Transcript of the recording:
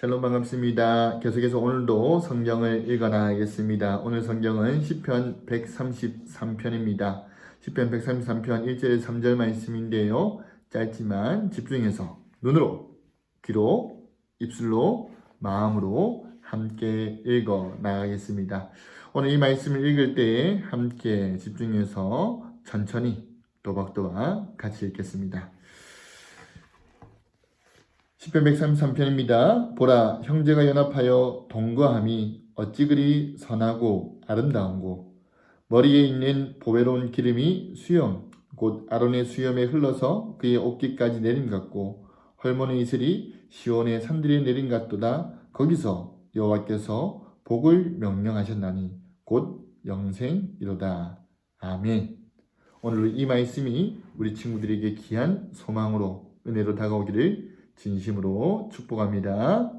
샬롬 반갑습니다. 계속해서 오늘도 성경을 읽어 나가겠습니다. 오늘 성경은 시편 133편입니다. 시편 133편 1절 3절 말씀인데요. 짧지만 집중해서 눈으로, 귀로, 입술로, 마음으로 함께 읽어 나가겠습니다. 오늘 이 말씀을 읽을 때 함께 집중해서 천천히 또박또박 같이 읽겠습니다. 10편 133편입니다. 보라, 형제가 연합하여 동거함이 어찌 그리 선하고 아름다운고 머리에 있는 보배로운 기름이 수염, 곧 아론의 수염에 흘러서 그의 옷깃까지 내림 같고 헐모는 이슬이 시온의 산들에 내림 같도다. 거기서 여호와께서 복을 명령하셨나니 곧 영생이로다. 아멘. 오늘 이 말씀이 우리 친구들에게 귀한 소망으로 은혜로 다가오기를 진심으로 축복합니다.